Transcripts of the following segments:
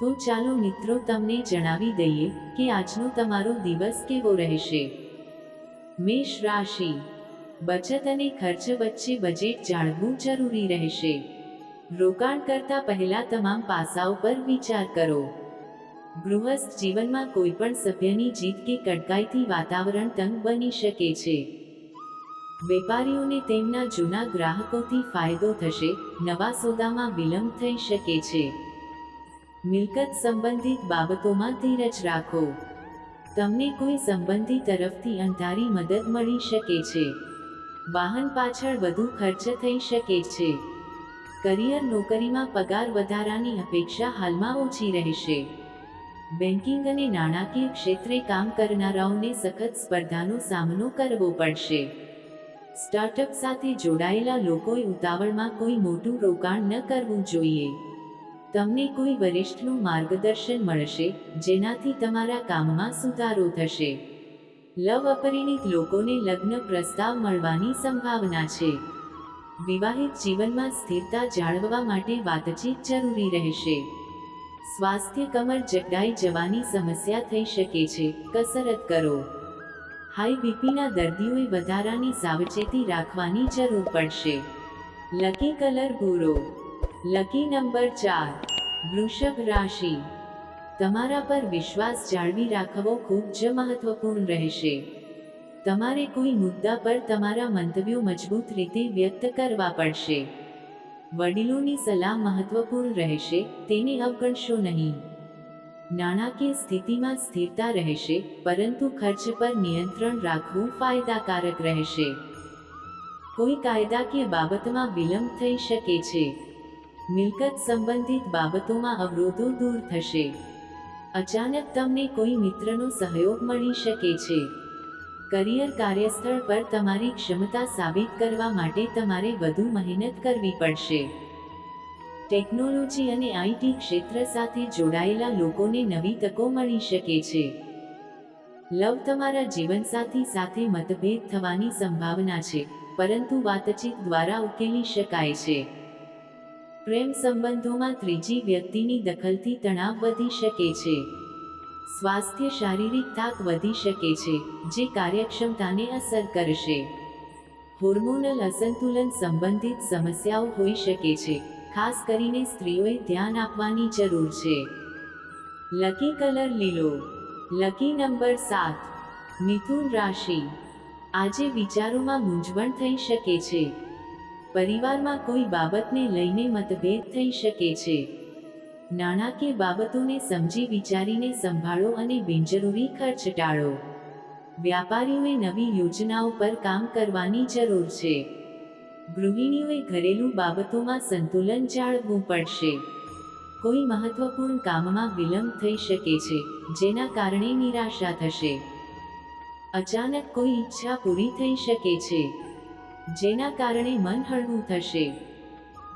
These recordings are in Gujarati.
તો ચાલો મિત્રો તમને જણાવી દઈએ કે આજનો તમારો દિવસ કેવો રહેશે. મેષ રાશિ. બચત અને ખર્ચ વચ્ચે બજેટ જાળવવું જરૂરી રહેશે. રોકાણ કરતા પહેલા તમામ પાસાઓ પર વિચાર કરો. ગૃહસ્થ જીવનમાં કોઈ પણ સભ્યની જીત કે કડકાઈથી વાતાવરણ તંગ બની શકે છે. વેપારીઓને તેમના જૂના ગ્રાહકોથી ફાયદો થશે, નવા સોદામાં વિલંબ થઈ શકે છે. મિલકત સંબંધિત બાબતોમાં ધીરજ રાખો. તમને કોઈ સંબંધી તરફથી અંધારી મદદ મળી શકે છે. વાહન પાછળ વધુ ખર્ચ થઈ શકે છે. કરિયર નોકરીમાં પગાર વધારાની અપેક્ષા હાલમાં ઓછી રહેશે. બેન્કિંગ અને નાણાકીય ક્ષેત્રે કામ કરનારાઓને સખત સ્પર્ધાનો સામનો કરવો પડશે. સ્ટાર્ટઅપ સાથે જોડાયેલા લોકોએ ઉતાવળમાં કોઈ મોટું રોકાણ ન કરવું જોઈએ. તમને કોઈ વરિષ્ઠનું માર્ગદર્શન મળશે, જેનાથી તમારા કામમાં સુધારો થશે. લવ અપરિણિત લોકોને લગ્ન પ્રસ્તાવ મળવાની સંભાવના છે. વિવાહિત જીવનમાં સ્થિરતા જાળવવા માટે વાતચીત જરૂરી રહેશે. સ્વાસ્થ્ય કમર જકડાઈ જવાની સમસ્યા થઈ શકે છે, કસરત કરો. હાઈ બીપીના દર્દીઓએ વધારાની સાવચેતી રાખવાની જરૂર પડશે. લકી કલર ભૂરો. લકી નંબર ચાર, વૃષભ રાશિ. તમારા પર વિશ્વાસ જાળવી રાખવો ખૂબ જ મહત્વપૂર્ણ રહેશે. તમારે કોઈ મુદ્દા પર તમારા મંતવ્યો મજબૂત રીતે વ્યક્ત કરવા પડશે. વડીલોની સલાહ મહત્વપૂર્ણ રહેશે, તેને અવગણશો નહીં. નાણાકીય સ્થિતિમાં સ્થિરતા રહેશે, પરંતુ ખર્ચ પર નિયંત્રણ રાખવું ફાયદાકારક રહેશે. કોઈ કાયદાકીય બાબતમાં વિલંબ થઈ શકે છે. મિલકત સંબંધિત બાબતોમાં અવરોધો દૂર થશે. અચાનક તમને કોઈ મિત્રનો સહયોગ મળી શકે છે. કરિયર કાર્યસ્થળ પર તમારી ક્ષમતા સાબિત કરવા માટે તમારે વધુ મહેનત કરવી પડશે. ટેકનોલોજી અને આઈટી ક્ષેત્ર સાથે જોડાયેલા લોકોને નવી તકો મળી શકે છે. લવ તમારા જીવનસાથી સાથે મતભેદ થવાની સંભાવના છે, પરંતુ વાતચીત દ્વારા ઉકેલી શકાય છે. પ્રેમ સંબંધોમાં ત્રીજી વ્યક્તિની દખલથી તણાવ વધી શકે છે. સ્વાસ્થ્ય શારીરિક થાક વધી શકે છે, જે કાર્યક્ષમતાને અસર કરશે. હોર્મોનલ અસંતુલન સંબંધિત સમસ્યાઓ હોઈ શકે છે, ખાસ કરીને સ્ત્રીઓએ ધ્યાન આપવાની જરૂર છે. લકી કલર લીલો. લકી નંબર સાત. મિથુન રાશિ. આજે વિચારોમાં મૂંઝવણ થઈ શકે છે. પરિવારમાં કોઈ બાબતને લઈને મતભેદ થઈ શકે છે. નાણાકીય બાબતોને સમજી વિચારીને સંભાળો અને બિનજરૂરી ખર્ચ ટાળો. વ્યાપારીઓએ નવી યોજનાઓ પર કામ કરવાની જરૂર છે. ગૃહિણીઓએ ઘરેલું બાબતોમાં સંતુલન જાળવવું પડશે. કોઈ મહત્વપૂર્ણ કામમાં વિલંબ થઈ શકે છે, જેના કારણે નિરાશા થશે. અચાનક કોઈ ઈચ્છા પૂરી થઈ શકે છે. જેના કારણે મન હળવું થશે.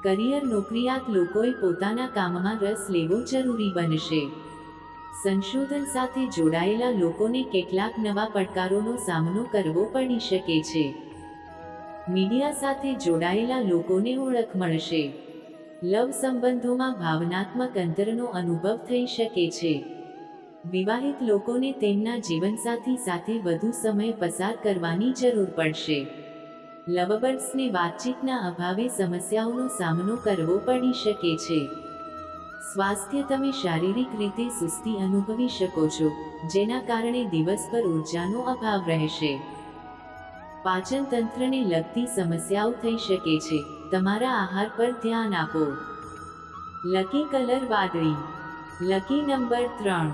કરિયર નોકરિયાત લોકોએ પોતાના કામમાં રસ લેવો જરૂરી બનશે. સંશોધન સાથે જોડાયેલા લોકોને કેટલાક નવા પડકારોનો સામનો કરવો પડી શકે છે. મીડિયા સાથે જોડાયેલા લોકોને ઓળખ મળશે. લવ સંબંધોમાં ભાવનાત્મક અંતરનો અનુભવ થઈ શકે છે. વિવાહિત લોકોને તેમના જીવનસાથી સાથે વધુ સમય પસાર કરવાની જરૂર પડશે. લવબર્ડ્સને વાતચીતના અભાવે સમસ્યાઓનો સામનો કરવો પડી શકે છે. સ્વાસ્થ્ય તમે શારીરિક રીતે સુસ્તી અનુભવી શકો છો, જેના કારણે દિવસ પર ઉર્જાનો અભાવ રહેશે. પાચન તંત્રને લગતી સમસ્યાઓ થઈ શકે છે, તમારા આહાર પર ધ્યાન આપો. લકી કલર વાદળી. લકી નંબર ત્રણ.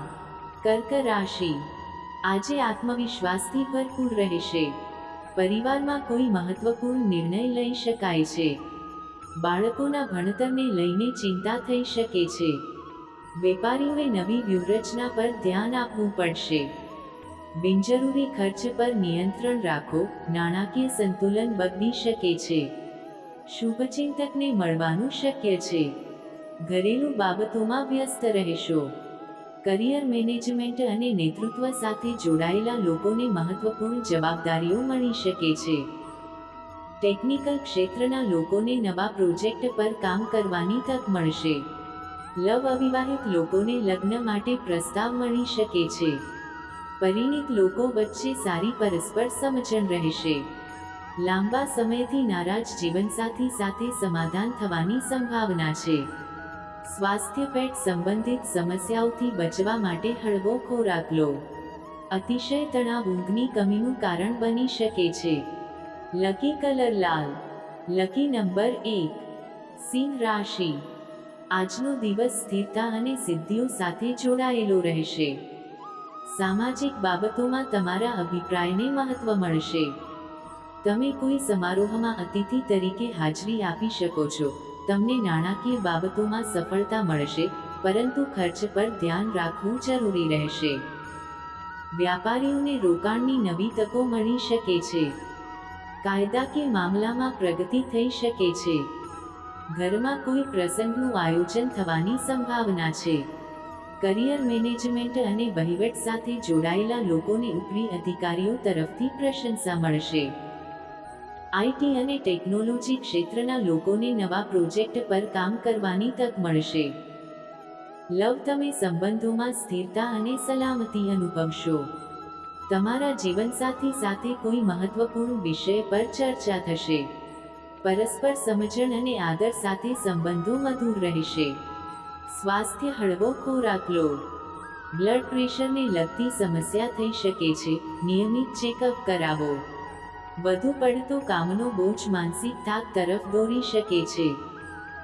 કર્ક રાશિ. આજે આત્મવિશ્વાસથી ભરપૂર રહેશે. પરિવારમાં કોઈ મહત્વપૂર્ણ નિર્ણય લઈ શકાય છે. બાળકોના ભણતરને લઈને ચિંતા થઈ શકે છે. વેપારીઓએ નવી વ્યૂહરચના પર ધ્યાન આપવું પડશે. બિનજરૂરી ખર્ચ પર નિયંત્રણ રાખો, નાણાકીય સંતુલન બગડી શકે છે. શુભચિંતકને મળવાનું શક્ય છે. ઘરેલું બાબતોમાં વ્યસ્ત રહેશો. કરિયર મેનેજમેન્ટ અને નેતૃત્વ સાથે જોડાયેલા લોકોને મહત્વપૂર્ણ જવાબદારીઓ મળી શકે છે. ટેકનિકલ ક્ષેત્રના લોકોને નવા પ્રોજેક્ટ પર કામ કરવાની તક મળશે. લવ અવિવાહિત લોકોને લગ્ન માટે પ્રસ્તાવ મળી શકે છે. પરિણીત લોકો વચ્ચે સારી પરસ્પર સમજણ રહેશે. લાંબા સમયથી નારાજ જીવનસાથી સાથે સમાધાન થવાની સંભાવના છે. સ્વાસ્થ્ય પેટ સંબંધિત સમસ્યાઓથી બચવા માટે હળવો ખોરાક લો. અતિશય તણાવ ઊંઘની કમીનું કારણ બની શકે છે. લકી કલર લાલ. લકી નંબર એક. સિંહ રાશિ. આજનો દિવસ સ્થિરતા અને સિદ્ધિઓ સાથે જોડાયેલો રહેશે. સામાજિક બાબતોમાં તમારા અભિપ્રાયને મહત્વ મળશે. તમે કોઈ સમારોહમાં અતિથિ તરીકે હાજરી આપી શકો છો. તમને નાણાકીય બાબતોમાં સફળતા મળશે, પરંતુ ખર્ચ પર ધ્યાન રાખવું જરૂરી રહેશે. વ્યાપારીઓને રોકાણની નવી તકો મળી શકે છે. કાયદાકીય મામલામાં પ્રગતિ થઈ શકે છે. ઘરમાં કોઈ પ્રસંગનું આયોજન થવાની સંભાવના છે. કરિયર મેનેજમેન્ટ અને વહીવટ સાથે જોડાયેલા લોકોને ઉપરી અધિકારીઓ તરફથી પ્રશંસા મળશે. આઈટી અને ટેકનોલોજી ક્ષેત્રના લોકોને નવા પ્રોજેક્ટ પર કામ કરવાની તક મળશે. લવ તમે સંબંધોમાં સ્થિરતા અને સલામતી અનુભવશો. તમારા જીવનસાથી સાથે કોઈ મહત્વપૂર્ણ વિષય પર ચર્ચા થશે. પરસ્પર સમજણ અને આદર સાથે સંબંધો મધુર રહેશે. સ્વાસ્થ્ય હળવો ખોરાક લો. બ્લડ પ્રેશરને લગતી સમસ્યા થઈ શકે છે. નિયમિત ચેકઅપ કરાવો. વધુ પડતો કામનો બોજ માનસિક થાક તરફ દોરી શકે છે.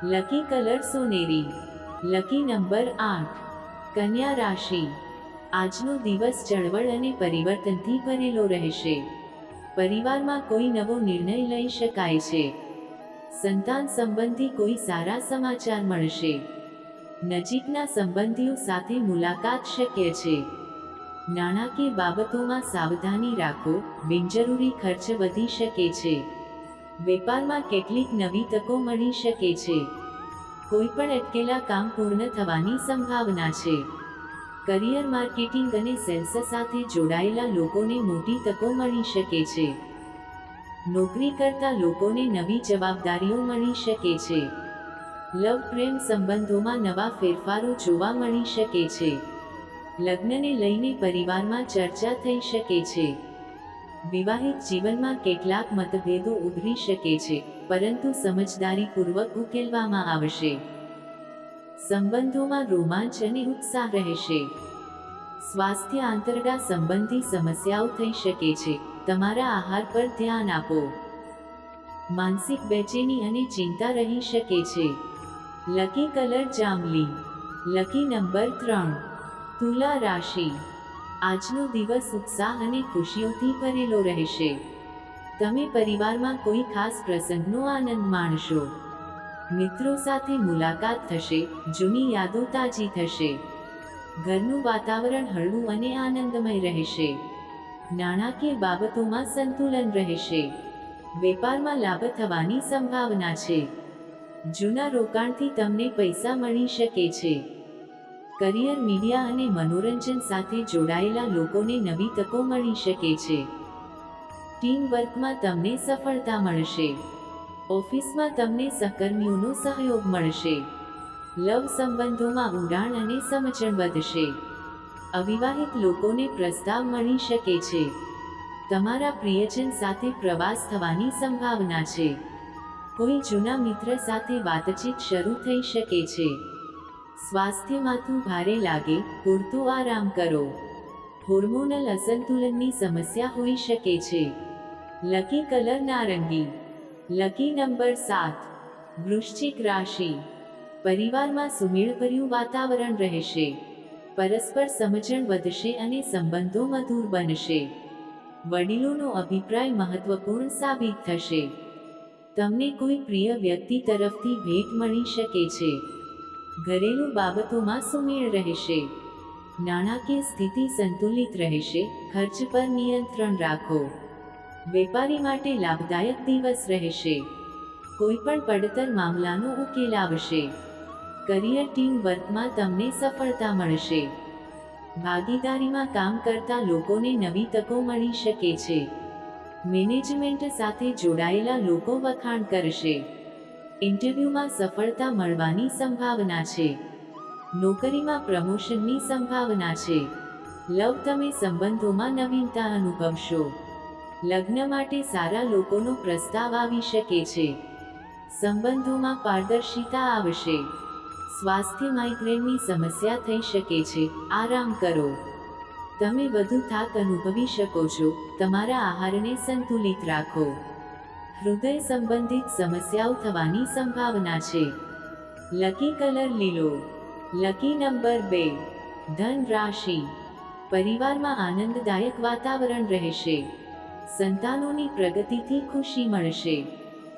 લકી કલર સોનેરી લકી નંબર આઠ. કન્યા રાશિ આજનો દિવસ ચળવળ અને પરિવર્તનથી ભરેલો રહેશે. પરિવારમાં કોઈ નવો નિર્ણય લઈ શકાય છે. સંતાન સંબંધી કોઈ સારા સમાચાર મળશે. નજીકના સંબંધીઓ સાથે મુલાકાત શક્ય છે. નાણાકીય બાબતોમાં સાવધાની રાખો, બિનજરૂરી ખર્ચ વધી શકે છે. વેપારમાં કેટલીક નવી તકો મળી શકે છે. કોઈ પણ અટકેલા કામ પૂર્ણ થવાની સંભાવના છે. કરિયર માર્કેટિંગ અને સેલ્સ સાથે જોડાયેલા લોકોને મોટી તકો મળી શકે છે. નોકરી કરતા લોકોને નવી જવાબદારીઓ મળી શકે છે. લવ પ્રેમ સંબંધોમાં નવા ફેરફારો જોવા મળી શકે છે. લગ્નને લઈને પરિવારમાં ચર્ચા થઈ શકે છે. વિવાહિત જીવનમાં કેટલાક મતભેદો ઉભરી શકે છે, પરંતુ સમજદારીપૂર્વક ઉકેલવામાં આવશે. સંબંધોમાં રોમાંચ અને ઉત્સાહ રહેશે. સ્વાસ્થ્ય આંતરડા સંબંધી સમસ્યાઓ થઈ શકે છે, તમારા આહાર પર ધ્યાન આપો. માનસિક બેચેની અને ચિંતા રહી શકે છે. લકી કલર જાંબલી. લકી નંબર ત્રણ. તુલા રાશિ. આજનો દિવસ ઉત્સાહ અને ખુશીઓથી ભરેલો રહેશે. તમે પરિવારમાં કોઈ ખાસ પ્રસંગનો આનંદ માણશો. મિત્રો સાથે મુલાકાત થશે, જૂની યાદો તાજી થશે. ઘરનું વાતાવરણ હળવું અને આનંદમય રહેશે. નાણાકીય બાબતોમાં સંતુલન રહેશે. વેપારમાં લાભ થવાની સંભાવના છે. જૂના રોકાણથી તમને પૈસા મળી શકે છે. કરિયર મીડિયા અને મનોરંજન સાથે જોડાયેલા લોકોને નવી તકો મળી શકે છે. ટીમ વર્કમાં તમને સફળતા મળશે. ઓફિસમાં તમને સહકર્મીઓનો સહયોગ મળશે. લવ સંબંધોમાં ઊંડાણ અને સમજણ વધશે. અવિવાહિત લોકોને પ્રસ્તાવ મળી શકે છે. તમારા પ્રિયજન સાથે પ્રવાસ થવાની સંભાવના છે. કોઈ જૂના મિત્ર સાથે વાતચીત શરૂ થઈ શકે છે. સ્વાસ્થ્ય માથું ભારે લાગે, પૂરતો આરામ કરો. હોર્મોનલ અસંતુલનની સમસ્યા હોઈ શકે છે. લકી કલર નારંગી. લકી નંબર સાત. વૃશ્ચિક રાશિ. પરિવારમાં સુમેળભર્યું વાતાવરણ રહેશે. પરસ્પર સમજણ વધશે અને સંબંધો મધુર બનશે. વડીલોનો અભિપ્રાય મહત્વપૂર્ણ સાબિત થશે. તમને કોઈ પ્રિય વ્યક્તિ તરફથી ભેટ મળી શકે છે. ઘરેલું બાબતોમાં સુમેળ રહેશે. નાણાકીય સ્થિતિ સંતુલિત રહેશે. ખર્ચ પર નિયંત્રણ રાખો. વેપારી માટે લાભદાયક દિવસ રહેશે. કોઈ પણ પડતર મામલાનો ઉકેલ આવશે. કરિયર ટીમ વર્કમાં તમને સફળતા મળશે. ભાગીદારીમાં કામ કરતા લોકોને નવી તકો મળી શકે છે. મેનેજમેન્ટ સાથે જોડાયેલા લોકો વખાણ કરશે. ઇન્ટરવ્યૂમાં સફળતા મળવાની સંભાવના છે. નોકરીમાં પ્રમોશનની સંભાવના છે. લવ તમે સંબંધોમાં નવીનતા અનુભવશો. લગ્ન માટે સારા લોકોનો પ્રસ્તાવ આવી શકે છે. સંબંધોમાં પારદર્શિતા આવશે. સ્વાસ્થ્ય માઇગ્રેનની સમસ્યા થઈ શકે છે. આરામ કરો. તમે વધુ થાક અનુભવી શકો છો. તમારા આહારને સંતુલિત રાખો. હૃદય સંબંધિત સમસ્યાઓ થવાની સંભાવના છે. લકી કલર લીલો. લકી નંબર બે. ધન રાશિ. પરિવારમાં આનંદદાયક વાતાવરણ રહેશે. સંતાનોની પ્રગતિથી ખુશી મળશે.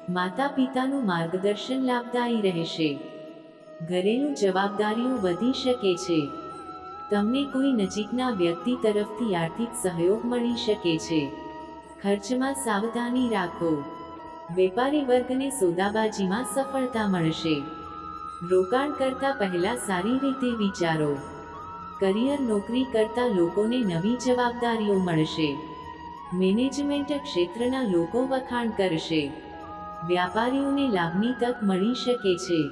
માતા પિતાનું માર્ગદર્શન લાભદાયી રહેશે. ઘરેલું જવાબદારીઓ વધી શકે છે. તમને કોઈ નજીકના વ્યક્તિ તરફથી આર્થિક સહયોગ મળી શકે છે. ખર્ચમાં સાવધાની રાખો. વેપારી વર્ગને સોદાબાજીમાં સફળતા મળશે. રોકાણ કરતા પહેલા સારી રીતે વિચારો. કરિયર નોકરી કરતા લોકોને નવી જવાબદારીઓ મળશે. મેનેજમેન્ટ ક્ષેત્રના લોકો વખાણ કરશે. વ્યાપારીઓને લાભની તક મળી શકે છે.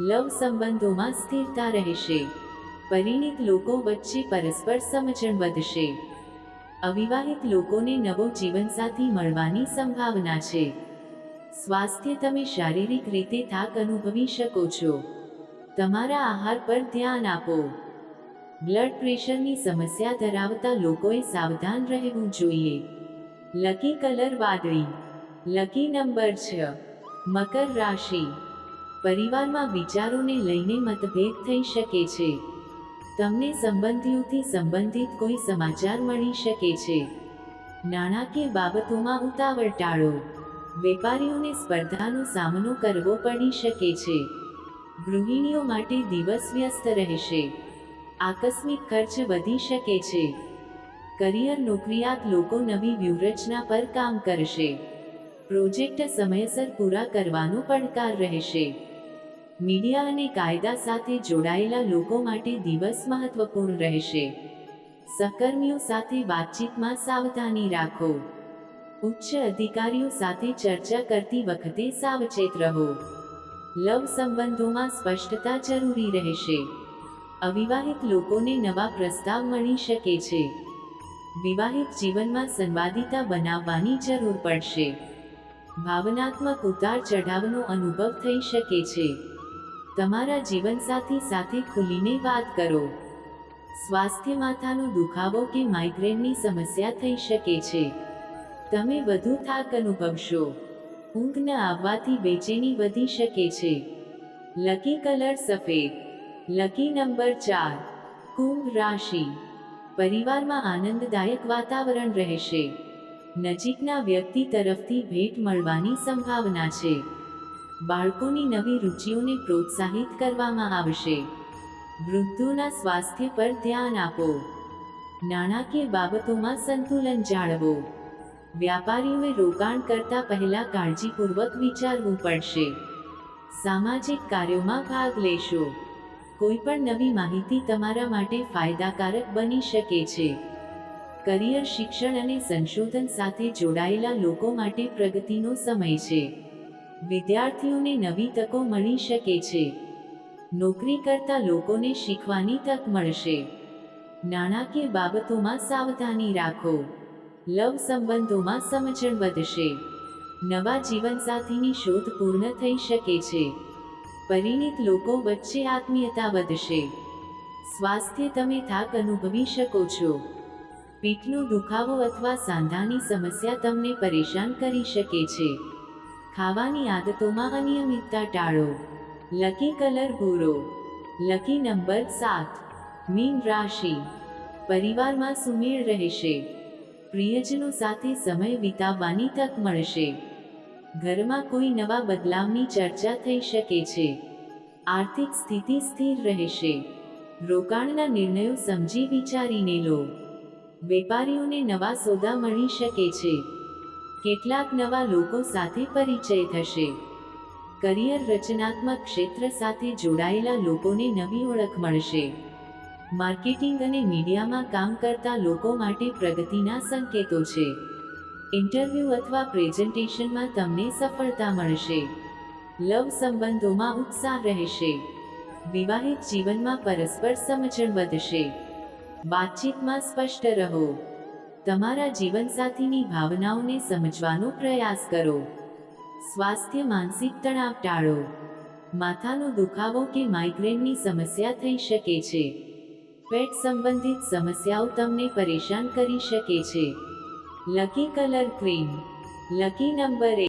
લવ સંબંધોમાં સ્થિરતા રહેશે. પરિણિત લોકો વચ્ચે પરસ્પર સમજણ વધશે. અવિવાહિત લોકોને નવો જીવનસાથી મળવાની સંભાવના છે. સ્વાસ્થ્ય તમે શારીરિક રીતે થાક અનુભવી શકો છો. તમારા આહાર પર ધ્યાન આપો. બ્લડ પ્રેશરની સમસ્યા ધરાવતા લોકોએ સાવધાન રહેવું જોઈએ. લકી કલર વાદળી. લકી નંબર છ. મકર રાશિ. પરિવારમાં વિચારોને લઈને મતભેદ થઈ શકે છે. તમને સંબંધીઓથી સંબંધિત કોઈ સમાચાર મળી શકે છે. નાણાકીય બાબતોમાં ઉતાવળ ટાળો. વેપારીઓને સ્પર્ધાનો સામનો કરવો પડી શકે છે. ગૃહિણીઓ માટે દિવસ વ્યસ્ત રહેશે. આકસ્મિક ખર્ચ વધી શકે છે. કરિયર નોકરિયાત લોકો નવી વ્યૂહરચના પર કામ કરશે. પ્રોજેક્ટ સમયસર પૂરા કરવાનો પડકાર રહેશે. મીડિયા અને કાયદા સાથે જોડાયેલા લોકો માટે દિવસ મહત્વપૂર્ણ રહેશે. સહકર્મીઓ સાથે વાતચીતમાં સાવધાની રાખો. ઉચ્ચ અધિકારીઓ સાથે ચર્ચા કરતી વખતે સાવચેત રહો. લવ સંબંધોમાં સ્પષ્ટતા જરૂરી રહેશે. અવિવાહિત લોકોને નવા પ્રસ્તાવ મળી શકે છે. વિવાહિત જીવનમાં સંવાદિતા બનાવવાની જરૂર પડશે. ભાવનાત્મક ઉતાર ચઢાવનો અનુભવ થઈ શકે છે. તમારા જીવનસાથી સાથે ખુલીને વાત કરો. સ્વાસ્થ્ય માથાનો દુખાવો કે માઇગ્રેનની સમસ્યા થઈ શકે છે. તમે વધુ થાક અનુભવશો. ઊંઘ ન આવવાથી બેચેની વધી શકે છે. લકી કલર સફેદ. લકી નંબર ચાર. કુંભ રાશિ. પરિવારમાં આનંદદાયક વાતાવરણ રહેશે. નજીકના વ્યક્તિ તરફથી ભેટ મળવાની સંભાવના છે. બાળકોની નવી રુચિઓને પ્રોત્સાહિત કરવામાં આવશે. વૃદ્ધોના સ્વાસ્થ્ય પર ધ્યાન આપો. નાણાકીય બાબતોમાં સંતુલન જાળવો. વ્યાપારીઓએ રોકાણ કરતા પહેલા કાળજીપૂર્વક વિચારવું પડશે. સામાજિક કાર્યોમાં ભાગ લેશો. કોઈ પણ નવી માહિતી તમારા માટે ફાયદાકારક બની શકે છે. કરિયર શિક્ષણ અને સંશોધન સાથે જોડાયેલા લોકો માટે પ્રગતિનો સમય છે. વિદ્યાર્થીઓને નવી તકો મળી શકે છે. નોકરી કરતા લોકોને શીખવાની તક મળશે. નાણાકીય બાબતોમાં સાવધાની રાખો. લવ સંબંધોમાં સમજણ વધશે. નવા જીવનસાથીની શોધ પૂર્ણ થઈ શકે છે. પરિણિત લોકો વચ્ચે આત્મીયતા વધશે. સ્વાસ્થ્ય તમે થાક અનુભવી શકો છો. પીઠનો દુખાવો અથવા સાંધાની સમસ્યા તમને પરેશાન કરી શકે છે. ખાવાની આદતોમાં અનિયમિતતા ટાળો. લકી કલર ભૂરો. લકી નંબર સાત. મીન રાશિ. પરિવારમાં સુમેળ રહેશે. પ્રિયજનો સાથે સમય વિતાવવાની તક મળશે. ઘરમાં કોઈ નવા બદલાવની ચર્ચા થઈ શકે છે. આર્થિક સ્થિતિ સ્થિર રહેશે. રોકાણના નિર્ણયો સમજી વિચારીને લો. વેપારીઓને નવા સોદા મળી શકે છે. કેટલાક નવા લોકો સાથે પરિચય થશે. કરિયર રચનાત્મક ક્ષેત્ર સાથે જોડાયેલા લોકોને નવી ઓળખ મળશે. માર્કેટિંગ અને મીડિયામાં કામ કરતા લોકો માટે પ્રગતિના સંકેતો છે. ઇન્ટરવ્યૂ અથવા પ્રેઝન્ટેશનમાં તમને સફળતા મળશે. લવ સંબંધોમાં ઉત્સાહ રહેશે. વિવાહિત જીવનમાં પરસ્પર સમજણ વધશે. વાતચીતમાં સ્પષ્ટ રહો. તમારા જીવનસાથીની ભાવનાઓને સમજવાનો પ્રયાસ કરો. સ્વાસ્થ્ય માનસિક તણાવ ટાળો. માથાનો દુખાવો કે માઇગ્રેનની સમસ્યા થઈ શકે છે. પેટ સંબંધિત સમસ્યાઓ તમને પરેશાન કરી શકે છે. Lucky colour cream lucky number